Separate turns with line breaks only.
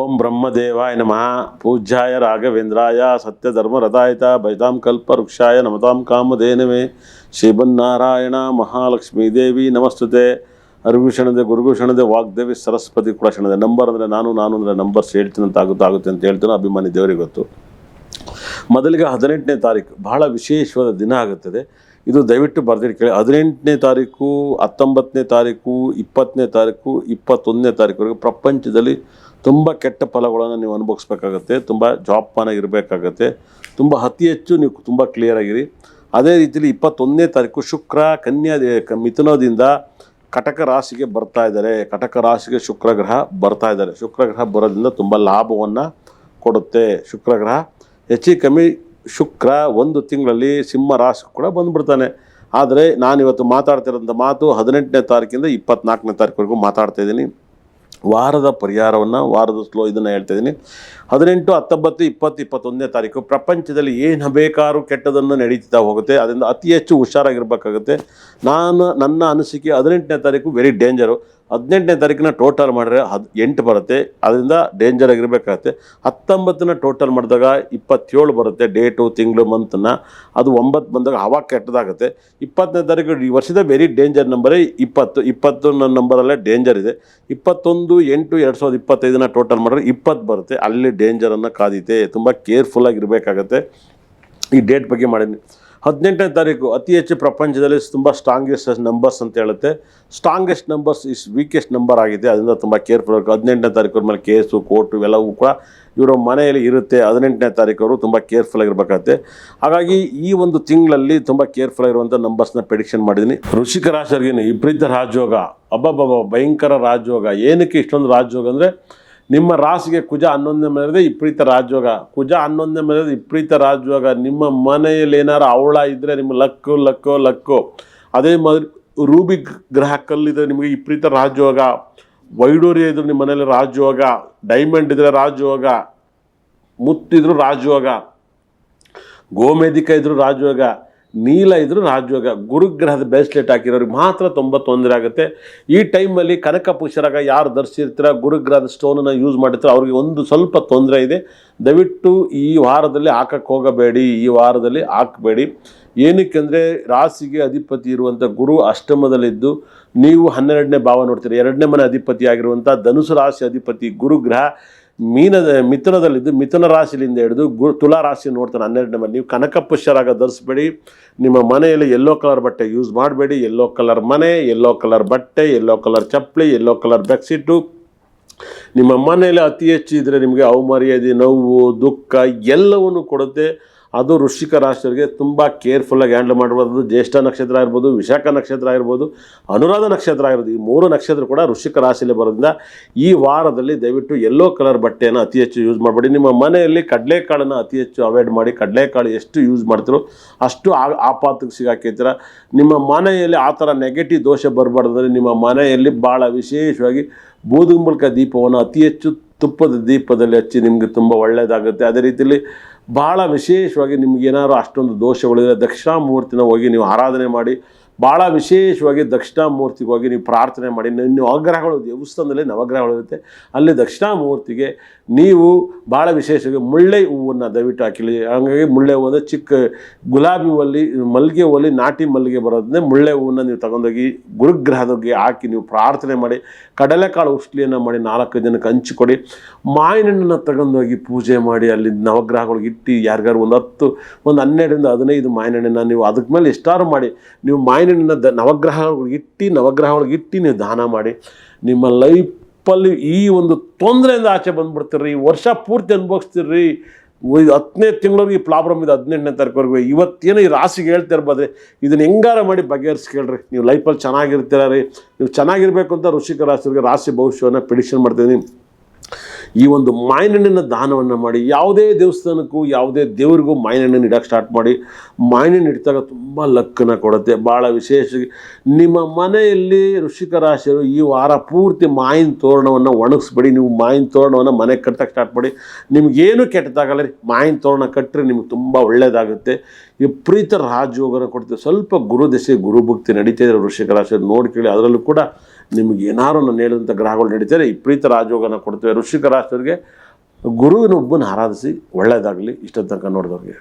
ಓಂ ಬ್ರಹ್ಮದೇವಾಯ ನಮಃ. ಪೂಜ್ಯಾಯ ರಾಘವೇಂದ್ರಾಯ ಸತ್ಯಧರ್ಮರಥಾಯತ ಭಜತಾಂ ಕಲ್ಪವೃಕ್ಷಾಯ, ನಮತಾಂ ಕಾಮಧೇನವೇ. ಶ್ರೀಮನ್ನಾರಾಯಣ ಮಹಾಲಕ್ಷ್ಮೀ ದೇವಿ ನಮಸ್ತುತೆ. ಅರ್ವಿಷಣದೆ ಗುರುಗುಷಣದೆ ವಾಗ್ದೇವಿ ಸರಸ್ವತಿ ಕೂಡ ಶರಣದೆ ನಂಬರ್ ಅಂದರೆ ನಾನು ನಾನು ಅಂದರೆ ನಂಬರ್ಸ್ ಹೇಳ್ತೀನಿ ಅಂತ ಆಗುತ್ತೆ ಆಗುತ್ತೆ ಅಂತ ಹೇಳ್ತೀನಿ, ಅಭಿಮಾನಿ ದೇವರಿಗೆ ಗೊತ್ತು. ಮೊದಲಿಗೆ ಹದಿನೆಂಟನೇ ತಾರೀಕು, ಬಹಳ ವಿಶೇಷವಾದ ದಿನ ಆಗುತ್ತದೆ. ಇದು ದಯವಿಟ್ಟು ಬರ್ದಿರಿ ಕೇಳಿ. ಹದಿನೆಂಟನೇ ತಾರೀಕು, ಹತ್ತೊಂಬತ್ತನೇ ತಾರೀಕು, ಇಪ್ಪತ್ತನೇ ತಾರೀಕು, ಇಪ್ಪತ್ತೊಂದನೇ ತಾರೀಕುವರೆಗೆ ಪ್ರಪಂಚದಲ್ಲಿ ತುಂಬ ಕೆಟ್ಟ ಫಲಗಳನ್ನು ನೀವು ಅನುಭವಿಸ್ಬೇಕಾಗತ್ತೆ. ತುಂಬ ಜವಾಬ್ದಾನಾಗಿರಬೇಕಾಗತ್ತೆ ತುಂಬ ಅತಿ ಹೆಚ್ಚು ನೀವು ತುಂಬ ಕ್ಲಿಯರ್ ಆಗಿರಿ. ಅದೇ ರೀತಿಯಲ್ಲಿ ಇಪ್ಪತ್ತೊಂದನೇ ತಾರೀಕು ಶುಕ್ರ, ಕನ್ಯಾ ಮಿಥುನದಿಂದ ಕಟಕ ರಾಶಿಗೆ ಬರ್ತಾ ಇದ್ದಾರೆ. ಕಟಕ ರಾಶಿಗೆ ಶುಕ್ರ ಗ್ರಹ ಬರ್ತಾ ಇದ್ದಾರೆ. ಶುಕ್ರ ಗ್ರಹ ಬರೋದ್ರಿಂದ ತುಂಬ ಲಾಭವನ್ನು ಕೊಡುತ್ತೆ. ಶುಕ್ರ ಗ್ರಹ ಹೆಚ್ಚು ಕಮ್ಮಿ ಶುಕ್ರ ಒಂದು ತಿಂಗಳಲ್ಲಿ ಸಿಂಹ ರಾಶಿ ಕೂಡ ಬಂದ್ಬಿಡ್ತಾನೆ. ಆದರೆ ನಾನಿವತ್ತು ಮಾತಾಡ್ತಿರೋಂಥ ಮಾತು ಹದಿನೆಂಟನೇ ತಾರೀಕಿಂದ ಇಪ್ಪತ್ನಾಲ್ಕನೇ ತಾರೀಕುವರೆಗೂ ಮಾತಾಡ್ತಾ ಇದ್ದೀನಿ. ವಾರದ ಪರಿಹಾರವನ್ನು, ವಾರದ ಸ್ಲೋ ಇದನ್ನು ಹೇಳ್ತಾ ಇದ್ದೀನಿ. ಹದಿನೆಂಟು, ಹತ್ತೊಂಬತ್ತು, ಇಪ್ಪತ್ತು, ಇಪ್ಪತ್ತೊಂದನೇ ತಾರೀಕು ಪ್ರಪಂಚದಲ್ಲಿ ಏನು ಬೇಕಾದ್ರೂ ಕೆಟ್ಟದನ್ನು ನಡೀತಾ ಹೋಗುತ್ತೆ. ಅದರಿಂದ ಅತಿ ಹೆಚ್ಚು ಹುಷಾರಾಗಿರ್ಬೇಕಾಗುತ್ತೆ. ನಾನು ನನ್ನ ಅನಿಸಿಕೆ ಹದಿನೆಂಟನೇ ತಾರೀಕು ವೆರಿ ಡೇಂಜರು ಹದಿನೆಂಟನೇ ತಾರೀಕಿನ ಟೋಟಲ್ ಮಾಡಿದ್ರೆ ಹದ್ ಎಂಟು ಬರುತ್ತೆ. ಅದರಿಂದ ಡೇಂಜರ್ ಆಗಿರಬೇಕಾಗತ್ತೆ. ಹತ್ತೊಂಬತ್ತನ ಟೋಟಲ್ ಮಾಡಿದಾಗ ಇಪ್ಪತ್ತೇಳು ಬರುತ್ತೆ ಡೇಟು ತಿಂಗಳು ಮಂತನ್ನ ಅದು ಒಂಬತ್ತು ಬಂದಾಗ ಅವಾಗ ಕೆಟ್ಟದಾಗುತ್ತೆ. ಇಪ್ಪತ್ತನೇ ತಾರೀಕು ಈ ವರ್ಷದ ವೆರಿ ಡೇಂಜರ್ ನಂಬರೇ ಇಪ್ಪತ್ತು. ಇಪ್ಪತ್ತು ನಂಬರಲ್ಲೇ ಡೇಂಜರ್ ಇದೆ. ಇಪ್ಪತ್ತೊಂದು, ಎಂಟು, ಎರಡು ಸಾವಿರದ ಇಪ್ಪತ್ತೈದನ ಟೋಟಲ್ ಮಾಡಿದ್ರೆ ಇಪ್ಪತ್ತು ಬರುತ್ತೆ. ಅಲ್ಲಿ ಡೇಂಜರನ್ನು ಕಾದಿದೆ ತುಂಬ ಕೇರ್ಫುಲ್ಲಾಗಿರಬೇಕಾಗತ್ತೆ ಈ ಡೇಟ್ ಬಗ್ಗೆ ಮಾಡೀನಿ. ಹದಿನೆಂಟನೇ ತಾರೀಕು ಅತಿ ಹೆಚ್ಚು ಪ್ರಪಂಚದಲ್ಲಿ ತುಂಬ ಸ್ಟ್ರಾಂಗೆಸ್ಟ್ ನಂಬರ್ಸ್ ಅಂತ ಹೇಳುತ್ತೆ. Strongest numbers is weakest number ಆಗಿದೆ. ಅದರಿಂದ ತುಂಬ ಕೇರ್ಫುಲ್ ಆಗಿ ಹದಿನೆಂಟನೇ ತಾರೀಕು ಮೇಲೆ ಕೇಸು ಕೋರ್ಟು ಇವೆಲ್ಲವೂ ಕೂಡ ಇವರ ಮನೆಯಲ್ಲಿ ಇರುತ್ತೆ. ಹದಿನೆಂಟನೇ ತಾರೀಕವರು ತುಂಬ ಕೇರ್ಫುಲ್ ಆಗಿರ್ಬೇಕಾಗತ್ತೆ. ಹಾಗಾಗಿ ಈ ಒಂದು ತಿಂಗಳಲ್ಲಿ ತುಂಬ ಕೇರ್ಫುಲ್ ಆಗಿರುವಂಥ ನಂಬರ್ಸ್ನ ಪ್ರೆಡಿಕ್ಷನ್ ಮಾಡಿದ್ದೀನಿ. ಋಷಿಕ ರಾಶಿಯವರಿಗೇನು ವಿಪರೀತ ರಾಜಯೋಗ, ಅಬ್ಬಬ್ಬಬ್ಬ ಭಯಂಕರ ರಾಜಯೋಗ. ಏನಕ್ಕೆ ಇಷ್ಟೊಂದು ರಾಜಯೋಗ ಅಂದರೆ ನಿಮ್ಮ ರಾಶಿಗೆ ಕುಜ ಹನ್ನೊಂದನೇ ಮನೆಯದೇ ವಿಪರೀತ ರಾಜಯೋಗ. ಕುಜ ಹನ್ನೊಂದನೇ ಮನೆಯದು ವಿಪರೀತ ರಾಜಯೋಗ. ನಿಮ್ಮ ಮನೆಯಲ್ಲಿ ಏನಾರು ಅವಳ ಇದ್ದರೆ ನಿಮ್ಮ ಲಕ್ಕು, ಲಕ್ಕೋ, ಲಕ್ಕು. ಅದೇ ಮಾದರಿ ರೂಬಿ ಗ್ರಹ ಕಲ್ಲಿದ್ರೆ ನಿಮಗೆ ವಿಪರೀತ ರಾಜಯೋಗ. ವೈಡೂರ್ಯ ಇದ್ರೆ ನಿಮ್ಮ ಮನೇಲಿ ರಾಜಯೋಗ. ಡೈಮಂಡ್ ಇದ್ರೆ ರಾಜಯೋಗ. ಮುತ್ತಿದ್ರು ರಾಜಯೋಗ. ಗೋಮೇಧಿಕ ಇದ್ರು ರಾಜಯೋಗ. ನೀಲ ಇದ್ರು ರಾಜಯೋಗ, ಗುರುಗ್ರಹದ ಬ್ರೇಸ್ಲೆಟ್ ಹಾಕಿರೋರಿಗೆ ಮಾತ್ರ ತುಂಬ ತೊಂದರೆ ಆಗುತ್ತೆ. ಈ ಟೈಮಲ್ಲಿ ಕನಕ ಪುಷ್ಯರಾಗ ಯಾರು ಧರಿಸಿರ್ತೀರ, ಗುರುಗ್ರಹದ ಸ್ಟೋನನ್ನು ಯೂಸ್ ಮಾಡಿರ್ತೀರ ಅವ್ರಿಗೆ ಒಂದು ಸ್ವಲ್ಪ ತೊಂದರೆ ಇದೆ. ದಯವಿಟ್ಟು ಈ ವಾರದಲ್ಲಿ ಹಾಕಕ್ಕೆ ಹೋಗಬೇಡಿ, ಈ ವಾರದಲ್ಲಿ ಹಾಕಬೇಡಿ. ಏನಕ್ಕೆಂದರೆ ರಾಶಿಗೆ ಅಧಿಪತಿ ಇರುವಂಥ ಗುರು ಅಷ್ಟಮದಲ್ಲಿದ್ದು, ನೀವು ಹನ್ನೆರಡನೇ ಭಾವ ನೋಡ್ತೀರಿ. ಎರಡನೇ ಮನೆ ಅಧಿಪತಿ ಆಗಿರುವಂಥ ಧನುಸು ರಾಶಿ ಅಧಿಪತಿ ಗುರುಗ್ರಹ ಮೀನದ ಮಿಥುನದಲ್ಲಿದ್ದು ಮಿಥುನ ರಾಶಿಯಿಂದ ಹಿಡಿದು ಗು, ತುಲಾ ರಾಶಿ ನೋಡ್ತಾನೆ ಹನ್ನೆರಡನೇ ಮನೆ ನೀವು ಕನಕ ಪುಷ್ಯರಾಗ ಧರಿಸ್ಬೇಡಿ. ನಿಮ್ಮ ಮನೆಯಲ್ಲಿ ಎಲ್ಲೋ ಕಲರ್ ಬಟ್ಟೆ ಯೂಸ್ ಮಾಡಬೇಡಿ. ಎಲ್ಲೋ ಕಲರ್ ಮನೆ ಎಲ್ಲೋ ಕಲರ್ ಬಟ್ಟೆ ಎಲ್ಲೋ ಕಲರ್ ಚಪ್ಪಲಿ ಎಲ್ಲೋ ಕಲರ್ ಬೆಡ್ಶೀಟು ನಿಮ್ಮ ಮನೆಯಲ್ಲಿ ಅತಿ ಹೆಚ್ಚು ಇದ್ದರೆ ನಿಮಗೆ ಅವಮರ್ಯಾದೆ, ನೋವು, ದುಃಖ ಎಲ್ಲವನ್ನು ಕೊಡುತ್ತೆ. ಅದು ವೃಶ್ಚಿಕ ರಾಶಿಯವರಿಗೆ ತುಂಬ ಕೇರ್ಫುಲ್ಲಾಗಿ ಹ್ಯಾಂಡಲ್ ಮಾಡ್ಬೋದು. ಜ್ಯೇಷ್ಠ ನಕ್ಷತ್ರ ಆಗಿರ್ಬೋದು, ವಿಶಾಖ ನಕ್ಷತ್ರ ಆಗಿರ್ಬೋದು, ಅನುರಾಧ ನಕ್ಷತ್ರ ಆಗಿರ್ಬೋದು, ಈ ಮೂರು ನಕ್ಷತ್ರ ಕೂಡ ವೃಶ್ಚಿಕ ರಾಶಿಯಲ್ಲಿ ಬರೋದ್ರಿಂದ ಈ ವಾರದಲ್ಲಿ ದಯವಿಟ್ಟು ಯೆಲ್ಲೋ ಕಲರ್ ಬಟ್ಟೆಯನ್ನು ಅತಿ ಹೆಚ್ಚು ಯೂಸ್ ಮಾಡಬೇಡಿ. ನಿಮ್ಮ ಮನೆಯಲ್ಲಿ ಕಡಲೆಕಾಳನ್ನು ಅತಿ ಹೆಚ್ಚು ಅವಾಯ್ಡ್ ಮಾಡಿ, ಕಡಲೆಕಾಳು ಎಷ್ಟು ಯೂಸ್ ಮಾಡ್ತಿರೋ ಅಷ್ಟು ಆ, ಆಪಾತಕ್ಕೆ ಸಿಗಾಕಿರ್ತೀರ ನಿಮ್ಮ ಮನೆಯಲ್ಲಿ ಆ ಥರ ನೆಗೆಟಿವ್ ದೋಷ ಬರಬಾರ್ದು ಅಂದರೆ ನಿಮ್ಮ ಮನೆಯಲ್ಲಿ ಭಾಳ ವಿಶೇಷವಾಗಿ ಬೂದುಂಬಳಕ ದೀಪವನ್ನು ಅತಿ ಹೆಚ್ಚು ತುಪ್ಪದ ದೀಪದಲ್ಲಿ ಹಚ್ಚಿ ನಿಮಗೆ ತುಂಬ ಒಳ್ಳೆಯದಾಗುತ್ತೆ ಅದೇ ರೀತಿಯಲ್ಲಿ ಭಾಳ ವಿಶೇಷವಾಗಿ ನಿಮಗೇನಾದ್ರು ಅಷ್ಟೊಂದು ದೋಷಗಳಿದ್ರೆ ದಕ್ಷಿಣಾಮೂರ್ತಿನ ಹೋಗಿ ನೀವು ಆರಾಧನೆ ಮಾಡಿ ಭಾಳ ವಿಶೇಷವಾಗಿ ದಕ್ಷಿಣಾಮೂರ್ತಿಗೆ ಹೋಗಿ ನೀವು ಪ್ರಾರ್ಥನೆ ಮಾಡಿ ನವಗ್ರಹಗಳು ದೇವಸ್ಥಾನದಲ್ಲಿ ನವಗ್ರಹಗಳು ಇರುತ್ತೆ. ಅಲ್ಲಿ ದಕ್ಷಿಣಾಮೂರ್ತಿಗೆ ನೀವು ಭಾಳ ವಿಶೇಷವಾಗಿ ಮುಳ್ಳೆ ಹೂವನ್ನು ದಯವಿಟ್ಟು ಹಾಕಿಲಿ. ಹಾಗಾಗಿ ಮುಳ್ಳೆ ಹೂವು ಅಂದರೆ ಚಿಕ್ಕ ಗುಲಾಬಿ ಹೂವಲ್ಲಿ ಮಲ್ಲಿಗೆ ಹೂವಲ್ಲಿ ನಾಟಿ ಮಲ್ಲಿಗೆ ಬರೋದನ್ನೇ ಮುಳ್ಳೆ ಹೂವನ್ನು ನೀವು ತಗೊಂಡೋಗಿ ಗುರುಗ್ರಹದಕ್ಕೆ ಹಾಕಿ ನೀವು ಪ್ರಾರ್ಥನೆ ಮಾಡಿ, ಕಡಲೆಕಾಳು ಉಷ್ಲಿಯನ್ನು ಮಾಡಿ ನಾಲ್ಕು ಜನಕ್ಕೆ ಹಂಚಿಕೊಡಿ ಮಾವಿನಣ್ಣನ್ನು ತಗೊಂಡೋಗಿ ಪೂಜೆ ಮಾಡಿ, ಅಲ್ಲಿ ನವಗ್ರಹಗಳಿಗೆ ಇಟ್ಟು ಯಾರಿಗಾರು ಒಂದು ಹತ್ತು, ಒಂದು ಹನ್ನೆರಡರಿಂದ ಹದಿನೈದು ಮಾವಿನಣ್ಣನ್ನು ನೀವು ಅದಕ್ಕೆ ಮೇಲೆ ಎಷ್ಟಾರು ಮಾಡಿ, ನೀವು ಮಾವಿನಣ್ಣನ ದ ನವಗ್ರಹಗಳಿಗೆ ಇಟ್ಟು ನೀವು ದಾನ ಮಾಡಿ. ನಿಮ್ಮ ಲೈಫಲ್ಲಿ ಈ ಒಂದು ತೊಂದರೆಯಿಂದ ಆಚೆ ಬಂದ್ಬಿಡ್ತೀರಿ ವರ್ಷ ಪೂರ್ತಿ ಅನುಭವಿಸ್ತೀರಿ. ಹತ್ತನೇ ತಿಂಗಳಿಗೆ ಈ ಪ್ರಾಬ್ಲಮ್ ಇದೆ, ಹದಿನೆಂಟನೇ ತಾರೀಕುವರೆಗೂ. ಇವತ್ತೇನೋ ಈ ರಾಶಿಗೆ ಹೇಳ್ತಾ ಇರ್ಬೋದ್ರಿ ಇದನ್ನ ಹೆಂಗಾರ ಮಾಡಿ ಬಗೆಹರಿಸ್ಕೇಳ್ರಿ. ನೀವು ಲೈಫಲ್ಲಿ ಚೆನ್ನಾಗಿರ್ತೀರ ರೀ ನೀವು ಚೆನ್ನಾಗಿರಬೇಕು ಅಂತ ಋಷಿಕ ರಾಶಿಗೆ ರಾಶಿ ಭವಿಷ್ಯವನ್ನು ಪ್ರಿಡಿಕ್ಷನ್ ಮಾಡ್ತೀನಿ ಈ ಒಂದು ಮಾಯನಣ್ಣನ ದಾನವನ್ನು ಮಾಡಿ, ಯಾವುದೇ ದೇವಸ್ಥಾನಕ್ಕೂ, ಯಾವುದೇ ದೇವರಿಗೂ ಮಾಯನಣ್ಣನ ಇಡಕ್ಕೆ ಸ್ಟಾರ್ಟ್ ಮಾಡಿ, ಮಾಯನಣ್ಣ ಇಡ್ತಾಗ ತುಂಬ ಲಕ್ಕನ್ನು ಕೊಡುತ್ತೆ. ಭಾಳ ವಿಶೇಷ, ನಿಮ್ಮ ಮನೆಯಲ್ಲಿ ಋಷಿಕ ರಾಶಿಯರು ಈ ವಾರ ಪೂರ್ತಿ ಮಾಯಿನ ತೋರಣವನ್ನು ಒಣಗಿಸ್ಬೇಡಿ, ನೀವು ಮಾಯಿನ ತೋರಣವನ್ನು ಮನೆಗೆ ಕಟ್ಟಕ್ಕೆ ಸ್ಟಾರ್ಟ್ ಮಾಡಿ. ನಿಮಗೇನು ಕೆಟ್ಟದಾಗಲ್ಲ ರೀ ಮಾಯಿನ ತೋರಣ ಕಟ್ಟರೆ ನಿಮ್ಗೆ ತುಂಬ ಒಳ್ಳೆಯದಾಗುತ್ತೆ ವಿಪರೀತ ರಾಜಯೋಗನ ಕೊಡ್ತೀವಿ ಸ್ವಲ್ಪ ಗುರು ದಶೆ ಗುರುಭಕ್ತಿ ನಡೀತಾ ಇದ್ದಾರೆ ವೃಷಿಕ ರಾಶಿ ನೋಡಿ ಕೇಳಿ, ಅದರಲ್ಲೂ ಕೂಡ ನಿಮ್ಗೆ ಏನಾರು ನಾನು ಹೇಳಿದಂಥ ಗ್ರಹಗಳು ನಡೀತಾರೆ ವಿಪರೀತ ರಾಜಯೋಗನ ಕೊಡ್ತೇವೆ. ಋಷಿಕ ರಾಶಿಯವರಿಗೆ ಗುರುವಿನ ಒಬ್ಬನ ಆರಾಧಿಸಿ, ಒಳ್ಳೆಯದಾಗಲಿ. ಇಷ್ಟ ತನಕ ನೋಡಿದವ್ರಿಗೆ.